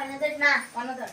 કનદર ના કનદર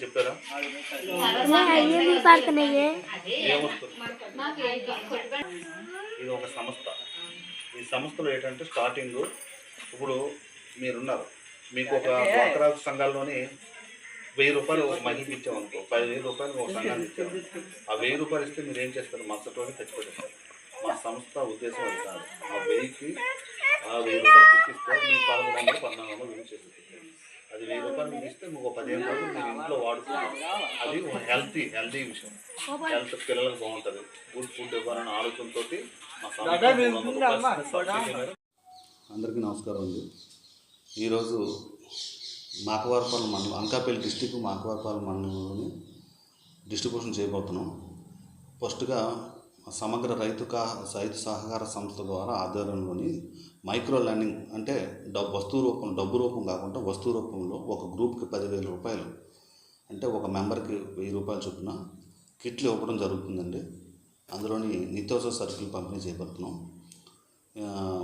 చెప్పారా? పడుతున్నాయి ఏమొస్తుంది ఇది ఒక సంస్థ. ఈ సంస్థలో ఏంటంటే స్టార్టింగ్ ఇప్పుడు మీరున్నారు. మీకు ఒక డ్వాక్రా సంఘాల్లోని వెయ్యి రూపాయలు ఒక మహిళకి ఇచ్చామనుకో పదివేల రూపాయలు ఒక సంఘానికి ఇచ్చాము ఆ వెయ్యి రూపాయలు ఇస్తే మీరు ఏం చేస్తారు? మరుసటి రోజు ఖర్చు పెట్టేస్తారు మా సంస్థ ఉద్దేశం అది కాదు. ఆ వెయ్యికి వెయ్యి రూపాయలు తెచ్చిస్తే మీకు పదమూడు వందలు పద్నాలుగు వందలు అది వెయ్యి రూపాయలు మీకు ఇస్తే మీకు ఒక పదిహేను రోజులు మీరు ఇంట్లో వాడుకుంటారు అది ఒక హెల్తీ హెల్తీ విషయం. హెల్త్ పిల్లలకు బాగుంటుంది. గుడ్ ఫుడ్ ఇవ్వాలనే ఆలోచనతో అందరికీ నమస్కారం అండి. ఈరోజు మాకవారపాలెం మండలం అంకాపల్లి డిస్టిక్ మాకవారపాలెం మండలంలోని డిస్ట్రిబ్యూషన్ చేయబోతున్నాం. ఫస్ట్గా సమగ్ర రైతు కా రైతు సహకార సంస్థ ద్వారా ఆధ్వర్యంలోని మైక్రో లెర్నింగ్ అంటే డబ్బు వస్తువు రూపం డబ్బు రూపం కాకుండా వస్తువు రూపంలో ఒక గ్రూప్కి పదివేల రూపాయలు అంటే ఒక మెంబర్కి వెయ్యి రూపాయలు చొప్పున కిట్లు ఇవ్వడం జరుగుతుందండి. అందులోని నిత్యావసర సరుకులు పంపిణీ చేయబడుతున్నాం.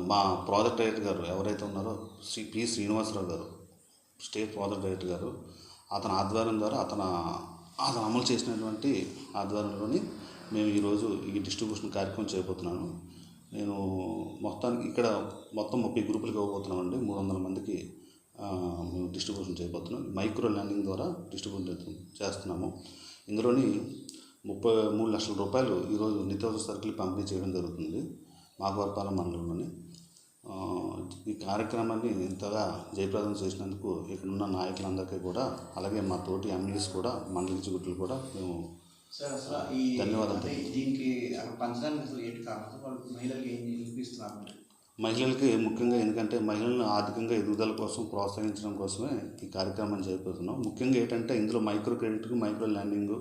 మా ప్రాజెక్ట్ డైరెక్టర్ గారు ఎవరైతే ఉన్నారో శ్రీ పి శ్రీనివాసరావు గారు స్టేట్ ప్రాజెక్ట్ డైరెక్టర్ గారు అతని ఆధ్వర్యం ద్వారా అతను అతను అమలు చేసినటువంటి ఆధ్వర్యంలోని మేము ఈరోజు ఈ డిస్ట్రిబ్యూషన్ కార్యక్రమం చేయబోతున్నాను. నేను మొత్తానికి ఇక్కడ మొత్తం ముప్పై గ్రూపులకు ఇవ్వబోతున్నామండి. మూడు వందల మందికి మేము డిస్ట్రిబ్యూషన్ చేయబోతున్నాం. మైక్రో లెర్నింగ్ ద్వారా డిస్ట్రిబ్యూషన్ చేస్తున్నాము. ఇందులోని ముప్పై మూడు లక్షల రూపాయలు ఈరోజు నిత్యావసర సరుకులు పంపిణీ చేయడం జరుగుతుంది మాగవరపాలెం మండలంలోని. ఈ కార్యక్రమాన్ని ఇంతగా జయప్రదం చేసినందుకు ఇక్కడున్న నాయకులందరికీ కూడా అలాగే మా తోటి ఎమ్మెల్యేస్ కూడా మండలి చిగుట్లు కూడా మేము సార్ అసలు ఈ ధన్యవాదాలు దీనికి అక్కడ పంచడానికి అసలు ఏంటి కారణం? వాళ్ళు మహిళలకు ఏం వినిపిస్తున్నారు మహిళలకి ముఖ్యంగా ఎందుకంటే మహిళలను ఆర్థికంగా ఎదుగుదల కోసం ప్రోత్సహించడం కోసమే ఈ కార్యక్రమం చేయబోతున్నాం ముఖ్యంగా ఏంటంటే ఇందులో మైక్రో క్రెడిట్ మైక్రో ల్యాండింగ్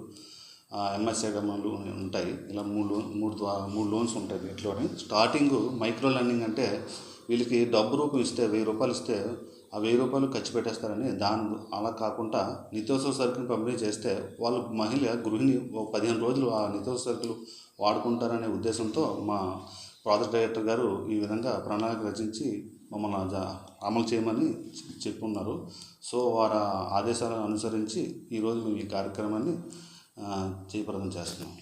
ఎంఎస్ఐడమ్లు ఉంటాయి. ఇలా మూడు లోన్ మూడు ద్వారా మూడు లోన్స్ ఉంటాయి వీటిలోని. స్టార్టింగ్ మైక్రో ల్యాండింగ్ అంటే వీళ్ళకి డబ్బు రూపం ఇస్తే వెయ్యి రూపాయలు ఇస్తే ఆ వెయ్యి రూపాయలు ఖర్చు పెట్టేస్తారని దాని అలా కాకుండా నిత్యావసర సరుకులు పంపిణీ చేస్తే వాళ్ళు మహిళ గృహిణి ఒక పదిహేను రోజులు ఆ నిత్యావసర సరుకులు వాడుకుంటారనే ఉద్దేశంతో మా ప్రాజెక్ట్ డైరెక్టర్ గారు ఈ విధంగా ప్రణాళిక రచించి మమ్మల్ని అమలు చేయమని చెప్పున్నారు. సో వారి ఆదేశాలను అనుసరించి ఈరోజు మేము ఈ కార్యక్రమాన్ని చేయప్రదం చేస్తున్నాం.